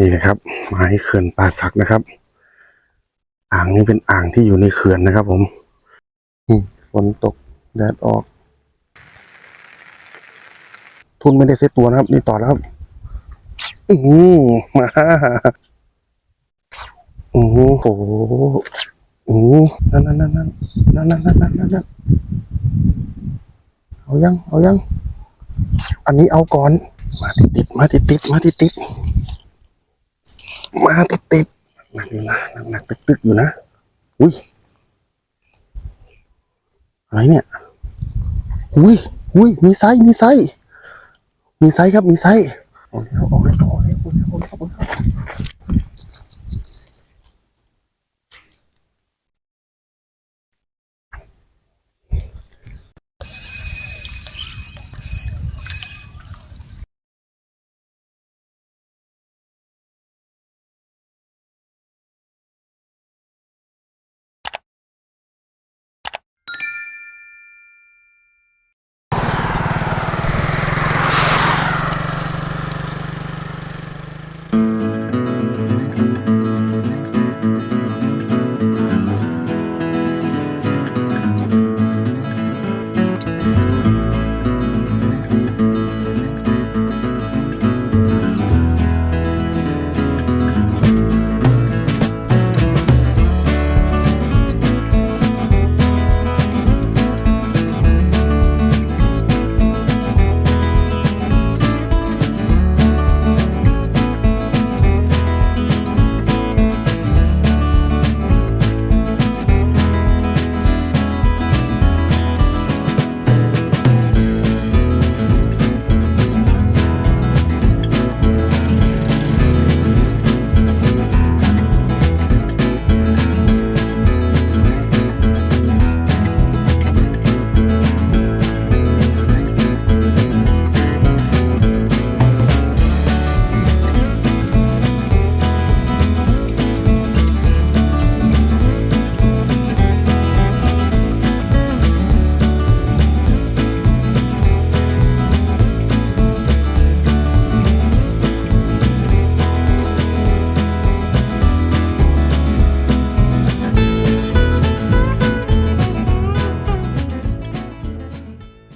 นี่นะครับไม้เขื่อนป่าสักนะครับ อ่างนี้เป็นอ่างที่อยู่ในเขื่อนนะครับ ผมอืมฝนตกแดดออก ทุนไม่ได้เซตตัวนะครับ นี่ต่อแล้วครับอือมาโอ้โหโอ้โหนั่นนั่นนั่นนั่นนั่นนั่นนั่นนั่นนั่นเอายัง เอายัง อันนี้เอาก่อน มาติดติดๆมาติดติดๆมาติดติดๆ มาติดติดๆหนักอยู่นะหนักหนักตึกตึกๆอยู่นะอุ้ยอะไรเนี่ยอุ้ยอุ้ยมีไซมีไซมีไซครับมีไซส์เอาแล้วเอาแล้วเอาแล้วเอาแล้ว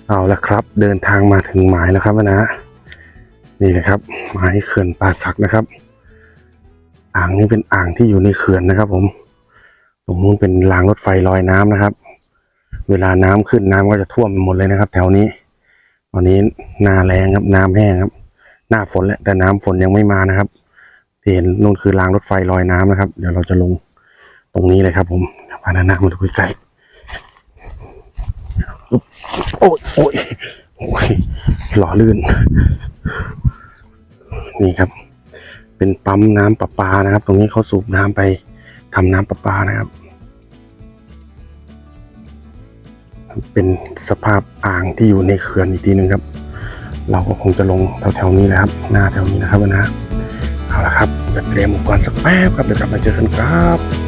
เอาละครับ เดินทางมาถึงหมายแล้วครับนะ นี่นะครับหมายเขื่อนป่าสักนะครับ อ่างนี้เป็นอ่างที่อยู่ในเขื่อนนะครับ ผม ตรงนู้นเป็นรางรถไฟลอยน้ำนะครับ เวลาน้ำขึ้นน้ำก็จะท่วมหมดเลยนะครับ แถวนี้ ตอนนี้หนาแรงครับน้ำแห้งครับ หน้าฝนแล้วแต่น้ำฝนยังไม่มานะครับที่เห็นนู่นคือรางรถไฟลอยน้ำนะครับ เดี๋ยวเราจะลงตรงนี้เลยครับ ผมพานานามาดูใกล้ๆ โอ้ยโอ้ยโอ้ยหล่อลื่น นี่ครับ เป็นปั๊มน้ำประปานะครับ ตรงนี้เขาสูบน้ำไปทำน้ำประปานะครับ เป็นสภาพอ่างที่อยู่ในเขื่อนอีกทีหนึ่งครับ เราก็คงจะลงแถวๆนี้แหละครับ หน้าแถวนี้นะครับนะเอาละครับจะเตรียมอุปกรณ์สักแป๊บครับเดี๋ยวกลับมาเจอกันครับ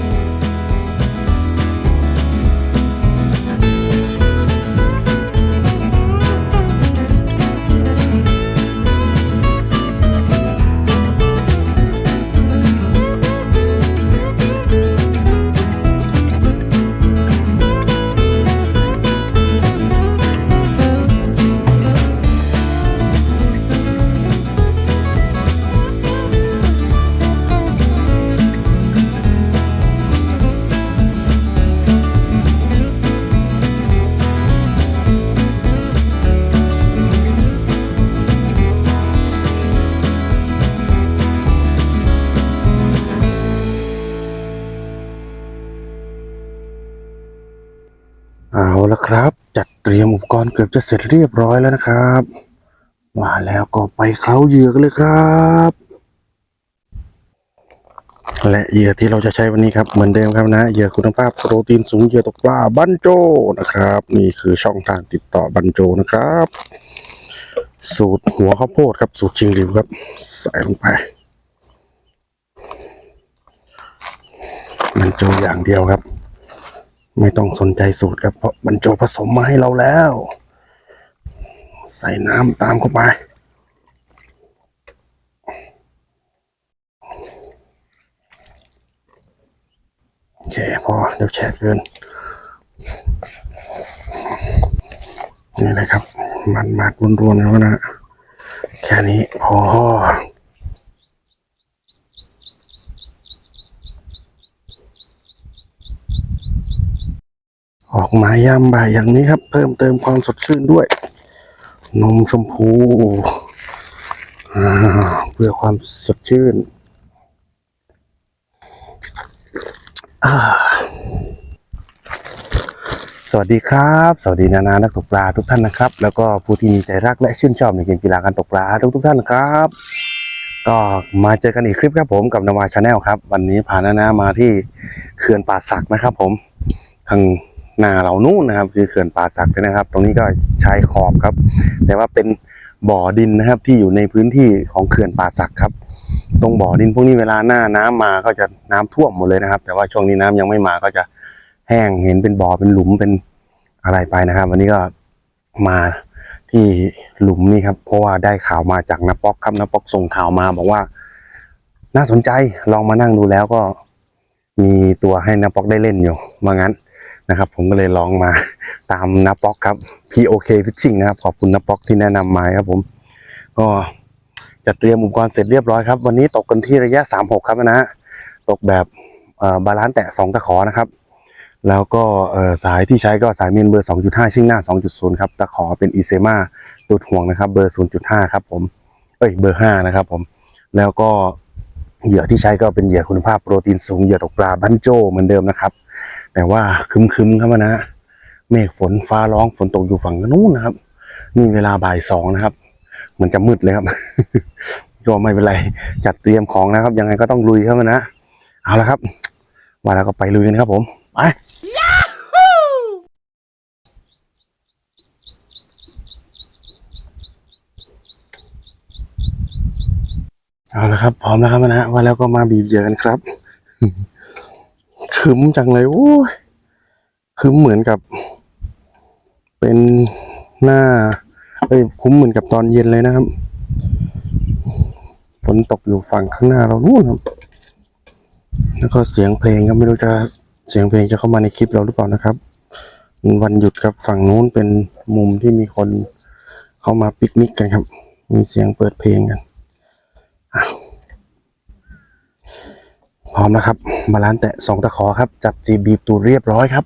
เกือบจะเสร็จเรียบร้อยแล้วนะครับ มาแล้วก็ไปเคล้าเหยื่อกันเลยครับ และเหยื่อที่เราจะใช้วันนี้ครับเหมือนเดิมครับนะเหยื่อคุณภาพโปรตีนสูงเหยื่อตกปลาบันโจนะครับ นี่คือช่องทางติดต่อบันโจนะครับ สูตรหัวข้าวโพดครับ สูตรชิงหลิวครับ ใส่ลงไปบันโจอย่างเดียวครับ ไม่ต้องสนใจสูตรครับเพราะบรรโจผสมมาให้เราแล้ว ใส่น้ำตามเข้าไป โอเค พอเดี๋ยวแช่เกิน นี่นะครับ มัดมัดรวนๆแล้วนะ แค่นี้พอออกมาย่ำบ่ายอย่างนี้ครับ เพิ่มเติมความสดชื่นด้วย นมชมพูเพื่อความสดชื่นสวัสดีครับ สวัสดีนานานักตกปลาทุกท่านนะครับ แล้วก็ผู้ที่มีใจรักและชื่นชอบในเกมกีฬาการตกปลาทุกทุกท่านครับ ก็มาเจอกันอีกคลิปครับผมกับนาวาชาแนลครับ วันนี้พานานามาที่เขื่อนป่าสักนะครับ ผมทาง หน้าเรานู่นนะครับ คือเขื่อนป่าสักนะครับ ตรงนี้ก็ชายขอบครับ แต่ว่าเป็นบ่อดินนะครับที่อยู่ในพื้นที่ของเขื่อนป่าสักครับ ตรงบ่อดินพวกนี้เวลาหน้าน้ำมาก็จะน้ำท่วมหมดเลยนะครับ แต่ว่าช่วงนี้น้ำยังไม่มาก็จะแห้งเห็นเป็นบ่อเป็นหลุมเป็นอะไรไปนะครับ วันนี้ก็มาที่หลุมนี่ครับเพราะว่าได้ข่าวมาจากนาป๊อกครับนาป๊อกส่งข่าวมาบอกว่า น่าสนใจลองมานั่งดูแล้วก็มีตัวให้นาป๊อกได้เล่นอยู่ว่างั้น นะครับ ผมก็เลยลองมาตามนาป๊อกครับ POK Fishing นะครับ ขอบคุณนาป๊อกที่แนะนำมาครับผม ก็จัดเตรียมอุปกรณ์เสร็จเรียบร้อยครับ วันนี้ตกกันที่ระยะ 36 ครับนะฮะตกแบบบาลานซ์แตะ 2 ตะขอนะครับ แล้วก็สายที่ใช้ก็สายเมนเบอร์ 2.5 ชิ่งหน้า 2.0 ครับ ตะขอเป็นอีเซมาตูดห่วงนะครับ เบอร์ 0.5 ครับผม เอ้ย เบอร์ 5 นะครับผม แล้วก็ เหยื่อที่ใช้ก็เป็นเหยื่อคุณภาพโปรตีนสูงเหยื่อตกปลาบันโจเหมือนเดิมนะครับ แต่ว่าคึมๆครับนะ เมฆฝนฟ้าร้องฝนตกอยู่ฝั่งนู้นนะครับ นี่เวลาบ่ายสองนะครับ เหมือนจะมืดเลยครับก็ไม่เป็นไรจัดเตรียมของนะครับ ยังไงก็ต้องลุยครับนะ เอาละครับว่าแล้วก็ไปลุยกันครับผมไป เอาละครับ พร้อมแล้วครับนะว่าแล้วก็มาบีบเหยื่อกันครับคึมจังเลยโอ้ยคึมเหมือนกับ เป็นหน้า เอ้ยคุ้มเหมือนกับตอนเย็นเลยนะครับฝนตกอยู่ฝั่งข้างหน้าเรานู่นครับ แล้วก็เสียงเพลงก็ไม่รู้จะเสียงเพลงจะเข้ามาในคลิปเราหรือเปล่านะครับ วันหยุดครับฝั่งนู้นเป็นมุมที่มีคนเข้ามาปิกนิกกันครับ มีเสียงเปิดเพลงกัน พร้อมแล้วครับ บาลานแตะสองตะขอครับ จับจีบีบตูดเรียบร้อยครับ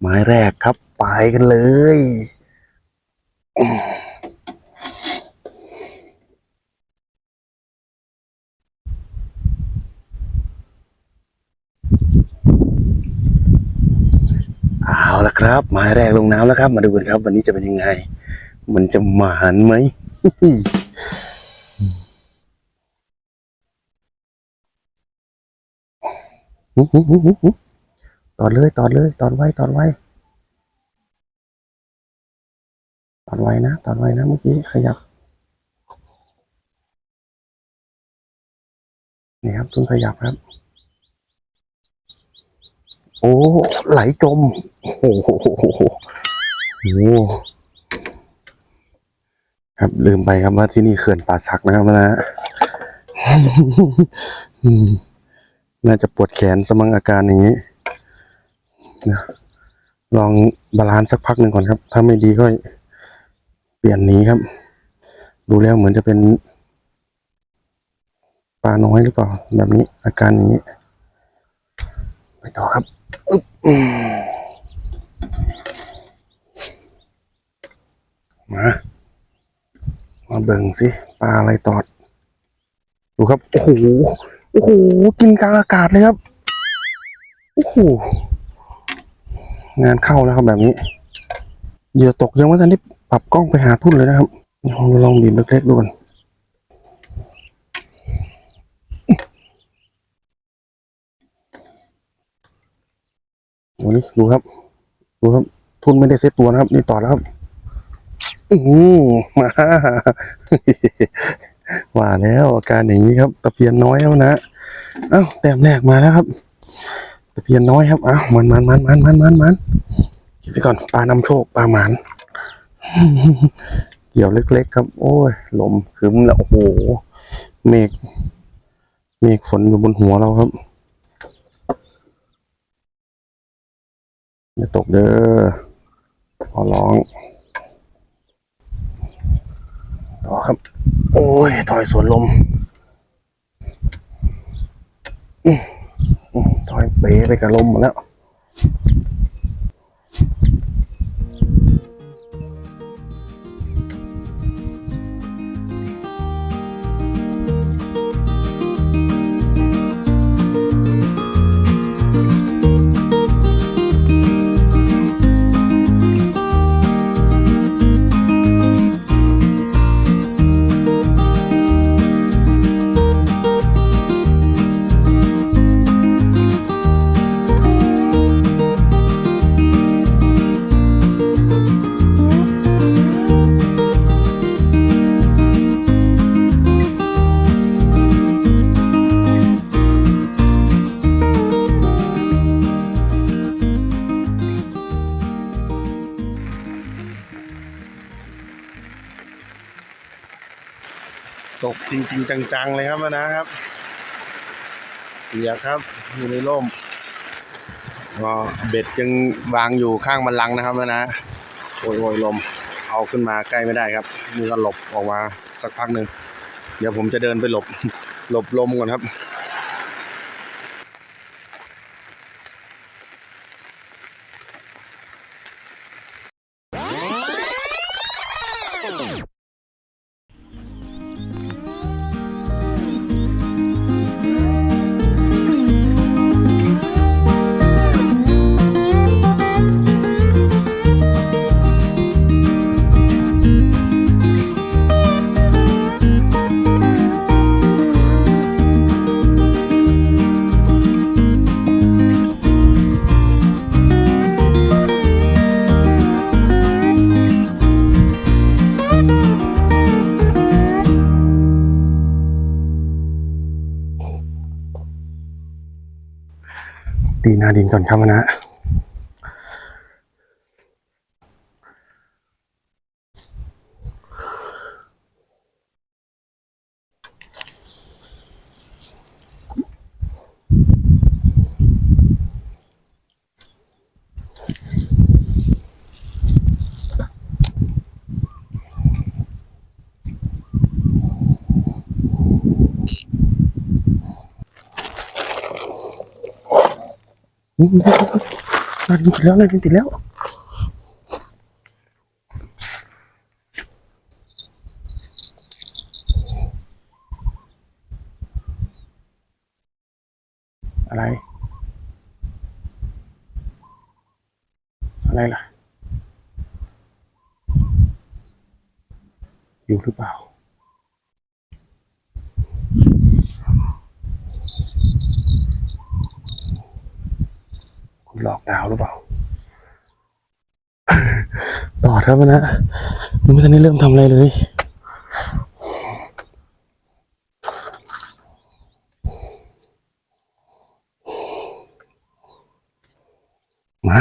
ไม้แรกครับ ไปกันเลยเอาละครับไม้แรกลงน้ำแล้วครับ มาดูกันครับ วันนี้จะเป็นยังไง มันจะหมานไหม ตอดเลยตอดเลยตอดไว้ตอดไว้ตอดไว้นะตอดไว้นะเมื่อกี้ขยับนี่ครับเพิ่งขยับครับ โอ้ไหลจมโอ้โหโอ้โหโอ้โหครับลืมไปครับว่าที่นี่เขื่อนป่าสักนะครับนะอืม น่าจะปวดแขนสมังอาการอย่างนี้นะลองบาลานซ์สักพักหนึ่งก่อนครับ ถ้าไม่ดีก็เปลี่ยนหนีครับ ดูแล้วเหมือนจะเป็นปลาน้อยหรือเปล่า แบบนี้อาการอย่างนี้ ไปต่อครับอึ๊บอืมมามาเบิ่งสิปลาอะไรตอด ดูครับ โอ้โห โอ้โหกินกลางอากาศเลยครับโอ้โหงานเข้าแล้วครับแบบนี้เหยื่อตกยังว่ทันได้ปรับกล้องไปหาทุ่นเลยนะครับลองลองบีบเล็กๆดูก่อนโอ้นี่ดูครับ ดูครับ ทุนไม่ได้เซตตัวนะครับ นี่ต่อแล้วครับ อือมา ว่าแล้วอาการอย่างนี้ครับ ตะเพียนน้อยแล้วนะเอ้าแต้มแรกมาแล้วครับ ตะเพียนน้อยครับอ้ามันมันมันมันมันมันมันคิดไปก่อนปลานำโชคปลาหมานเกี่ยวเล็ก ๆ ครับ โอ้ยลมคืมแล้วโอ้โหเมฆเมฆฝนอยู่บนหัวเราครับอย่าตกเด้อขอร้อง ต่อครับ โอ้ยถอยสวนลมอื้ออื้อถอยเป๋ไปกับลมหมดแล้ว จริง ๆ จัง ๆ เลยครับมานะครับเปียกครับอยู่ในร่มก็เบ็ดยังวางอยู่ข้างบันลังนะครับมานะ โอยโอยลม เอาขึ้นมาใกล้ไม่ได้ครับนี่ก็หลบออกมาสักพักหนึ่งเดี๋ยวผมจะเดินไปหลบหลบลมก่อนครับ ดินก่อนครับมานะ อืมน่าดินติดแล้วน่าดินติดแล้ว อะไร อะไรล่ะ อยู่หรือเปล่า คุณหลอกดาวหรือเปล่า ต่อ ครับนะยังไม่ทันได้เริ่มทำอะไรเลยมา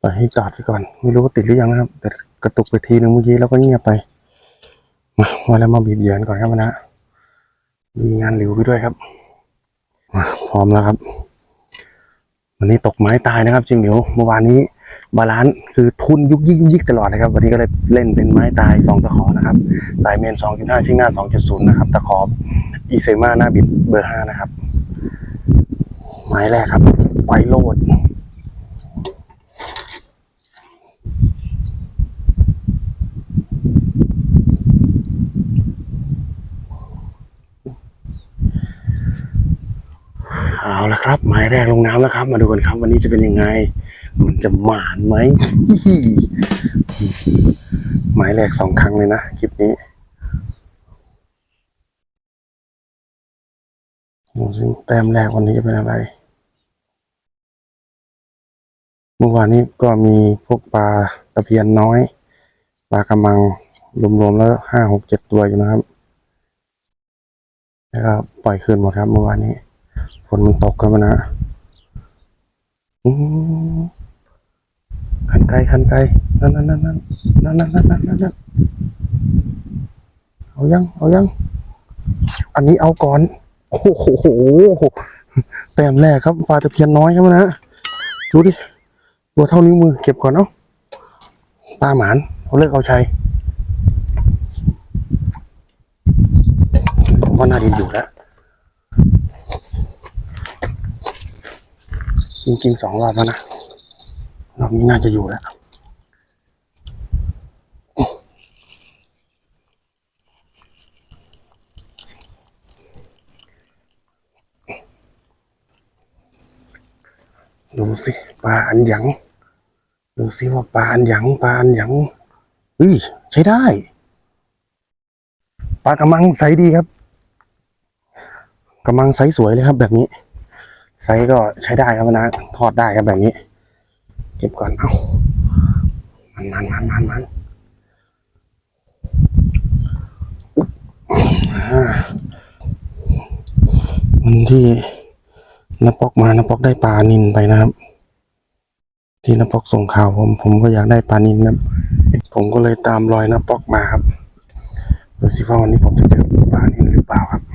ไปให้จอดไปก่อน ไม่รู้ว่าติดหรือยังนะครับ แต่กระตุกไปทีหนึ่งเมื่อกี้แล้วก็เงียบไป มาวันแล้วมาบีบเหยือนก่อนครับนะมีงานหลิวไปด้วยครับมาพร้อมแล้วครับ วันนี้ตกไม้ตายนะครับจิงเหนียวเมื่อวานนี้ บาลานซ์คือทุนยุกยิกยุกยิกตลอดนะครับ วันนี้ก็เลยเล่นเป็นไม้ตายสองตะขอนะครับ สายเมน 2.5 ชิงหน้า 2.0 นะครับ ตะขอบอีเซมาหน้าบิดเบอร์ 5 นะครับ ไม้แรกครับ ไวโรดเอาละครับ ไม้แรกลงน้ำแล้วครับ มาดูกันครับ วันนี้จะเป็นยังไง มันจะหมานไหมไม้แรกสองครั้งเลยนะคลิปนี้ดูสิแต้มแรกวันนี้จะเป็นอะไร เมื่อวานนี้ก็มีพวกปลาตะเพียนน้อย ปลากระมังรวมๆแล้วห้าหกเจ็ดตัวอยู่นะครับ แล้วก็ปล่อยคืนหมดครับเมื่อวานนี้ ฝนมันตกครับนะ อืม คันไกลคันไกลนั่นนั่นนั่นนั่นนั่นนั่นนั่นนั่นนั่นนั่นเอายัง เอายัง อันนี้เอาก่อน โอ้โหแต้มแรกครับปลาตะเพียนน้อยครับนะดูดิดูตัวเท่านิ้วมือเก็บก่อนเนาะปลาหมานเขาเลิกเอาชัยมว่าน่าดินอยู่แล้วจริงๆสองรอบแล้วนะ รอบนี้น่าจะอยู่แล้วดูสิปลาอันหยัง ดูสิว่าปลาอันหยังปลาอันหยังเฮ้ยใช้ได้ปลากระมังใสดีครับกระมังไซส์สวยเลยครับ แบบนี้ ไซส์ก็ใช้ได้ครับนะทอดได้ครับแบบนี้ เก็บก่อน เอ้ามันมันมันมันมันวันที่นปอกมานปอกได้ปลานินไปนะครับ ที่นปอกส่งข่าวผม ผมก็อยากได้ปลานินครับผมก็เลยตามรอยนปอกมาครับดูสิว่าวันนี้ผมจะเจอปลานินหรือเปล่าครับ หื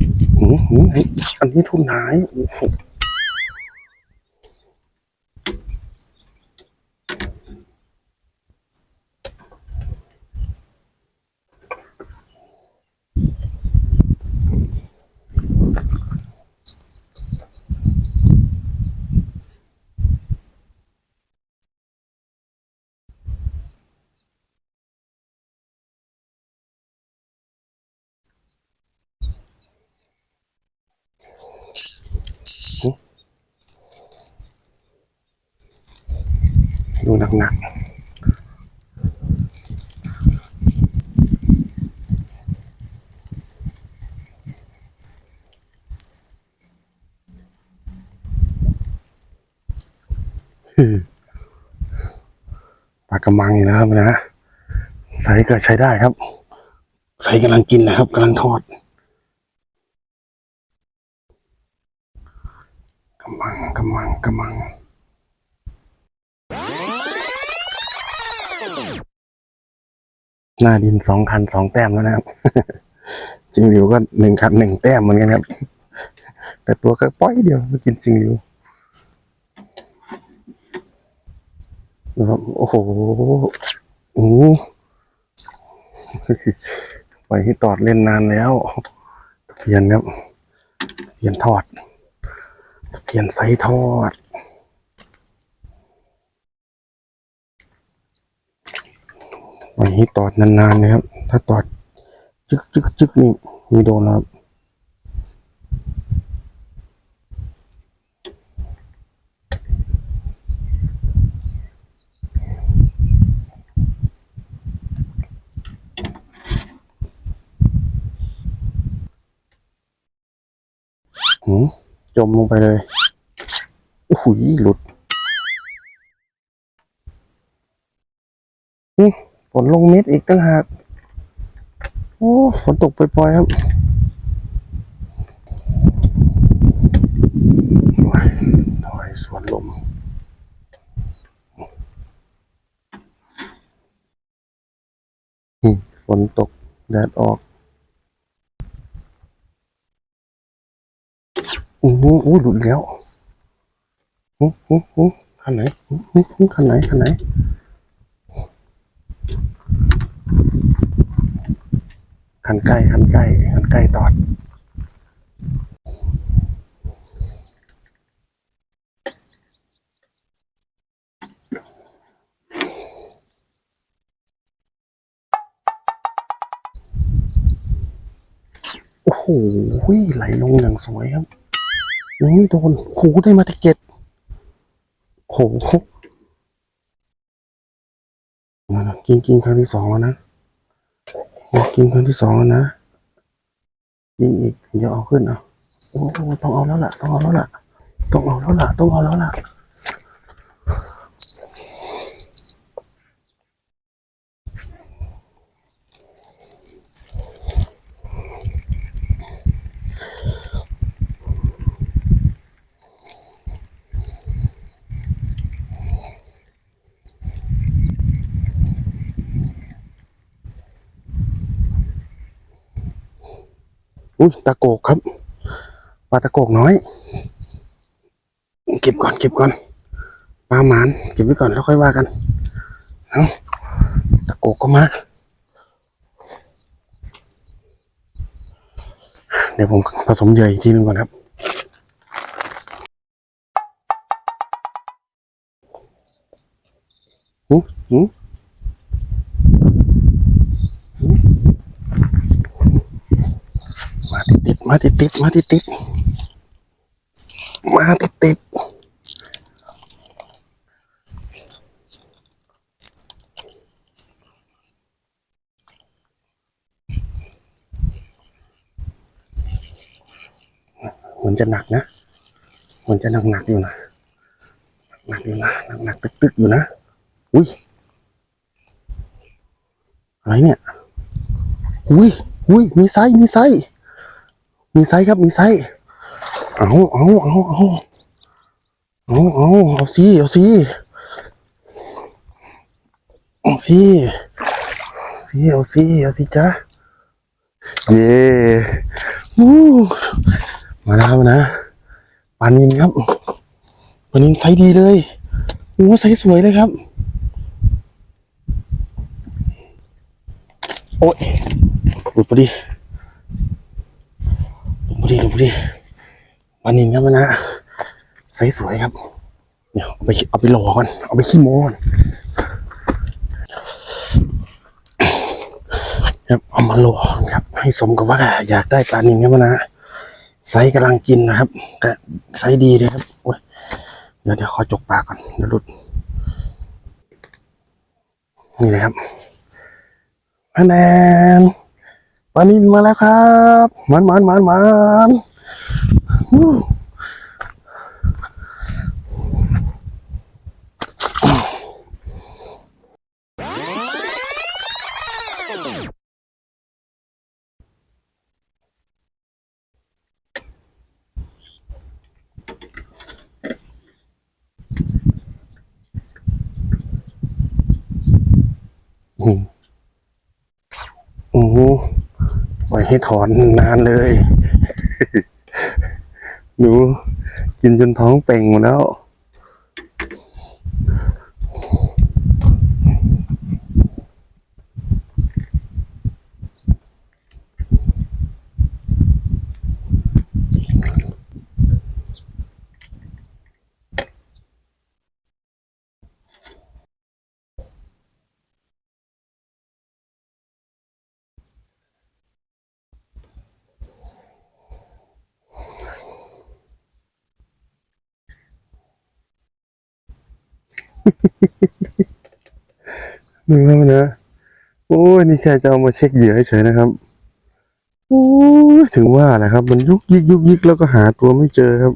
มหืมหืม อันนี้ทุนหายโอ้โห ดูหนักๆปลากระมังนี่นะครับนะไซส์ก็ใช้ได้ครับไซส์กำลังกินนะครับกำลังทอดกระมังกระมังกระมัง หน้าดินสองคันสองแต้มแล้วนะครับ จริงหลิวก็หนึ่งคันหนึ่งแต้มเหมือนกันครับ แต่ตัวก็ป้อยเดียวมากินจริงหลิวโอ้โหโอ้หปล่อยให้ตอดเล่นนานแล้วตะเพียนครับตะเพียนทอดตะเพียนไซส์ทอด ปล่ อยให้ตอดนานๆนะครับ ถ้าตอดจึกจึกจึกนี่มีโดนครับหืมจมลงไปเลย โอ้โหหลุดนี่ ฝนลงเม็ดอีกตั้งหาก โอ้ ฝนตกปล่อยๆครับโอ้ยถอยสวนลมฝนตก แดดออกอือหืออู้หลุดแล้วหูหูหูขันไหนหูหูหูขันไหนขันไหน คันใกล้คันใกล้คันใกล้ตอด โอ้โหไหลลงอย่างสวยครับนี่โดนโหได้มาตะเก็ดโอ้โหกินกินครั้งที่สองแล้วนะ กินครั้งที่สองแล้วนะยิงอีกเดี๋ยวเอาขึ้นเอาโอ้ต้องเอาแล้วล่ะ ต้องเอาแล้วล่ะ ต้องเอาแล้วล่ะ ต้องเอาแล้วล่ะ อุ้ยตะโกกครับปลาตะโกกน้อย เก็บก่อนเก็บก่อนปลาหมานเก็บไว้ก่อนแล้วค่อยว่ากันเอาตะโกกก็มาเดี๋ยวผมผสมเยื่ออีกทีนึงก่อนครับหืมหืมมาติดติดๆ มาติดติดๆมาติดติดๆมาติดติดๆเหมือนจะหนักนะเหมือนจะหนักหนักอยู่นะหนักอยู่นะหนักหนักๆตึกๆอยู่นะอุ้ยอะไรเนี่ยอุ้ยอุ้ยมีไซส์มีไซส์ มีไซส์ครับมีไซส์เอาเอาเอาเอาเอาเอาเอาสิเอาสิเอาสิสิเอาสิเอาสิจ้าเย่วู้มาแล้วนะปานินครับปานินไซส์ดีเลยโอ้ไซส์สวยเลยครับ โอ๊ยหลุดพอดี ดพอดีหลุดพอดีปลานินครับนะไซส์สวยครับเดี๋ยวเอาไปเอาไปหล่อก่อนเอาไปขี้โม้ก่อนครับเอามาหล่อครับ ให้สมกับว่าอยากได้ปลานินครับนะไซส์กำลังกินนะครับแต่ไซส์ดีเลยครับโอ้ยเดี๋ยวเดี๋ยวขอจกปากก่อนเดี๋ยวหลุด นี่เลยครับแนน ปานินมาแล้วครับมันมันมันมัน ให้ถอนนานเลย หนูกินจนท้องเป่งหมดแล้ว นึกแล้วนะ โอ้ยนี่แค่จะเอามาเช็คเหยื่อเฉยนะครับ โอ้ยถึงว่าแหละครับ มันยุกยิกยุกยิกแล้วก็หาตัวไม่เจอครับ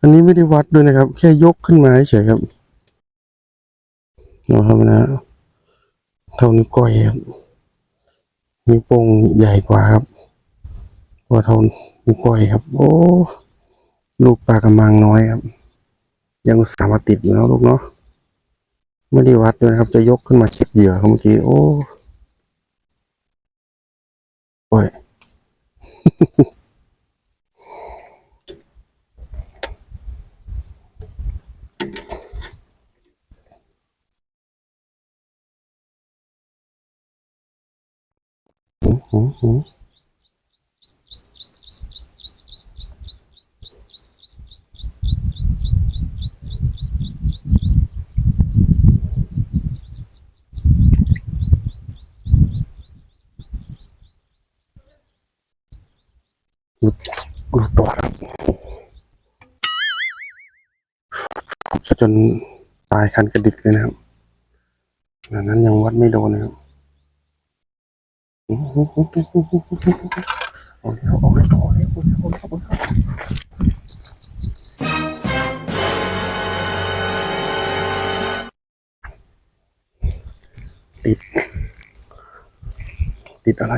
อันนี้ไม่ได้วัดด้วยนะครับ แค่ยกขึ้นมาเฉยครับนะครับนะ เท่านิ้วก้อยครับนิ้วโป้งใหญ่กว่าครับกว่าเท่านิ้วก้อยครับ โอ้ลูกปลากระมังน้อยครับ ยังสามารถติดอยู่นะลูกเนาะ ไม่ได้วัดด้วยนะครับ จะยกขึ้นมาเช็คเหยื่อเมื่อกี้โอ้โอ้ยหืมหืมหืม ซะจนตายคันกระดิกเลยนะครับดังนั้นยังวัดไม่โดนนะครับเอาแล้วเอาแล้วเอาแล้วเอาแล้วเอาแล้วเอาแล้วติด ติดอะไร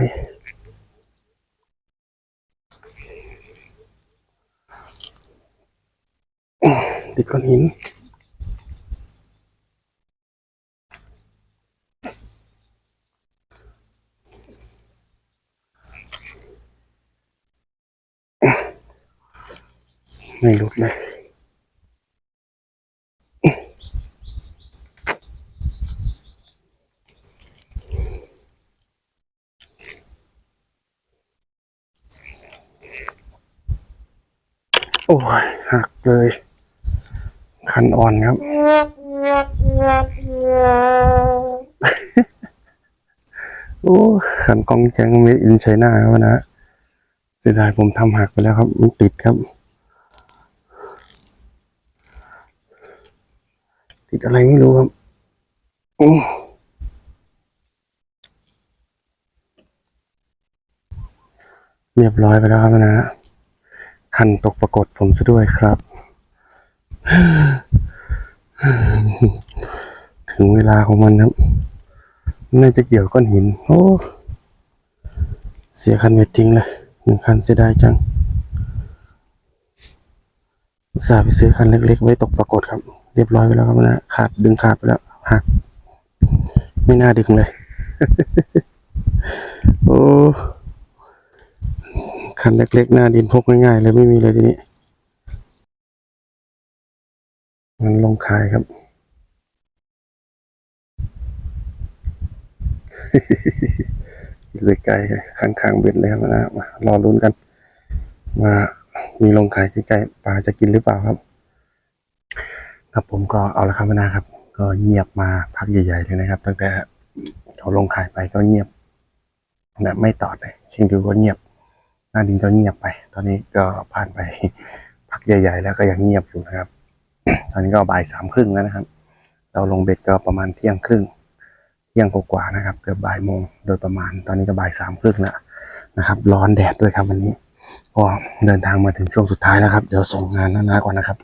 ติดก้อนหิน ไม่หลุดเลยโอ้ยหักเลย คันอ่อนครับ โอ้ขันกองแจงเมดอินไชน่าครับนะ เสียดายผมทำหักไปแล้วครับ มันติดครับ ติดอะไรไม่รู้ครับอื้อเรียบร้อยไปแล้วครับนะ คันตกปรากฏผมซะด้วยครับ ถึงเวลาของมันครับ น่าจะเกี่ยวก้อนหิน โอ้ เสียคันเวททิ้งเลยหนึ่งคันเสียดายจังสาไปซื้อคันเล็กๆ ไว้ตกปรากฏครับ เรียบร้อยไปแล้วครับนะขาดดึงขาดไปแล้วหัก ไม่น่าดึงเลย โอ้คันเล็กๆหน้าดินพกง่ายๆเลยไม่มีเลยทีนี้มันลงขายครับ เลยไกลข้างๆเบ็ดเลยครับนะมารอลุ้นกัน ว่ามีลงขายใกล้ๆปลาจะกินหรือเปล่าครับ ครับผมก็เอาละครับนะครับ ก็เงียบมาพักใหญ่ๆเลยนะครับ ตั้งแต่เขาลงขายไปก็เงียบแบบไม่ตอดเลยชิงดูก็เงียบ หน้าดินก็เงียบไป ตอนนี้ก็ผ่านไปพักใหญ่ ๆ แล้วก็ยังเงียบอยู่นะครับ ตอนนี้ก็บ่ายสามครึ่งแล้วนะครับ เราลงเบ็ดก็ประมาณเที่ยงครึ่งเที่ยงกว่าๆนะครับเกือบบ่ายโมงโดยประมาณ ตอนนี้ก็บ่ายสามครึ่งแล้วนะครับ ร้อนแดดด้วยครับวันนี้ก็เดินทางมาถึงช่วงสุดท้ายแล้วครับ เดี๋ยวส่งงานนานาก่อนนะครับ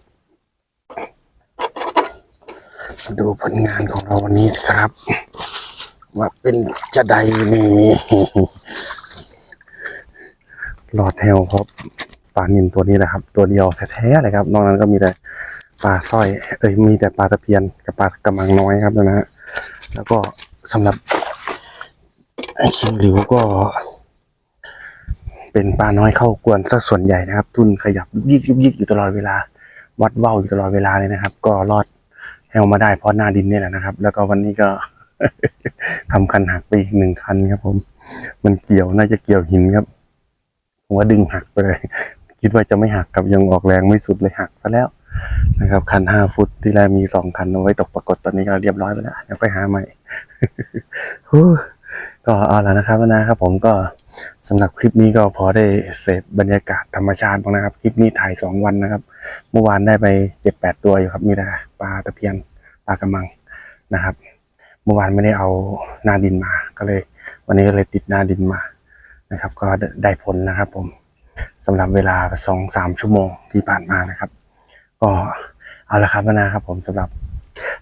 ดูผลงานของเราวันนี้สิครับ ว่าเป็นจะใดนี่หลอดแฮลครับปลานินตัวนี้แหละครับ ตัวเดียวแท้ๆเลยครับ นอกนั้นก็มีแต่ปลาสร้อย เอ้ยมีแต่ปลาตะเพียนกับปลากระมังน้อยครับนะฮะแล้วก็สำหรับชิงหลิวก็ เป็นปลาน้อยเข้ากวนสักส่วนใหญ่นะครับ ทุนขยับยิกยุกยิกอยู่ตลอดเวลา วัดเว้าอยู่ตลอดเวลาเลยนะครับ ก็รอด แฮลมาได้เพราะหน้าดินนี่แหละนะครับ แล้วก็วันนี้ก็ทำคันหักไปอีกหนึ่งคันครับ ผม มันเกี่ยวน่าจะเกี่ยวหินครับผมว่าดึงหักไปเลย คิดว่าจะไม่หักครับยังออกแรงไม่สุดเลยหักซะแล้วนะครับคันห้าฟุตที่แรกมีสองคันเอาไว้ตกปรากฏตอนนี้ก็เรียบร้อยไปแล้วเดี๋ยวไปหาใหม่ ก็เอาละนะครับนะครับผมก็สำหรับคลิปนี้ก็พอได้เสพบรรยากาศธรรมชาติบ้างนะครับ คลิปนี้ถ่ายสองวันนะครับ เมื่อวานได้ไปเจ็ดแปดตัวอยู่ครับมีแต่ปลาตะเพียนปลากระมังนะครับ เมื่อวานไม่ได้เอาหน้าดินมา ก็เลย วันนี้ก็เลยติดหน้าดินมานะครับ ก็ได้ผลนะครับ ผมสำหรับเวลาสองสามชั่วโมงที่ผ่านมานะครับ ก็เอาละครับนะครับผมสำหรับ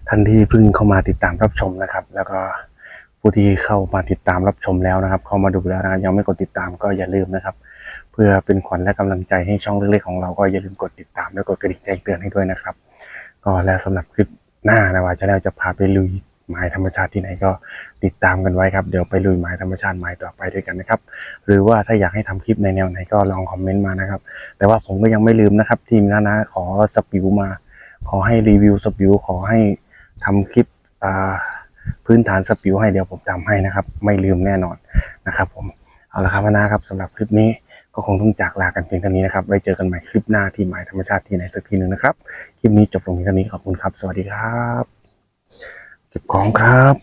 ท่านที่เพิ่งเข้ามาติดตามรับชมนะครับ แล้วก็ ผู้ที่เข้ามาติดตามรับชมแล้วนะครับ เข้ามาดูแล้วนะครับยังไม่กดติดตามก็อย่าลืมนะครับ เพื่อเป็นขวัญและกำลังใจให้ช่องเล็กๆของเราก็อย่าลืมกดติดตามและกดกระดิ่งแจ้งเตือนให้ด้วยนะครับ ก็แล้วสำหรับคลิปหน้านะว่าจะได้จะพาไปลุยหมายธรรมชาติที่ไหนก็ติดตามกันไว้ครับ เดี๋ยวไปลุยหมายธรรมชาติหมายต่อไปด้วยกันนะครับ หรือว่าถ้าอยากให้ทำคลิปในแนวไหนก็ลองคอมเมนต์มานะครับ แต่ว่าผมก็ยังไม่ลืมนะครับ ทีมนะนะขอสปิวมา ขอให้รีวิวสปิวขอให้ทำคลิปอ่า พื้นฐานสปิวให้เดี๋ยวผมทำให้นะครับ ไม่ลืมแน่นอนนะครับ ผมเอาละครับนะครับสำหรับคลิปนี้ก็คงต้องจากลากันเพียงเท่านี้นะครับไว้เจอกันใหม่คลิปหน้าที่หมายธรรมชาติที่ไหนสักทีหนึ่งนะครับคลิปนี้จบลงเพียงเท่านี้ขอบคุณครับ สวัสดีครับเก็บของครับ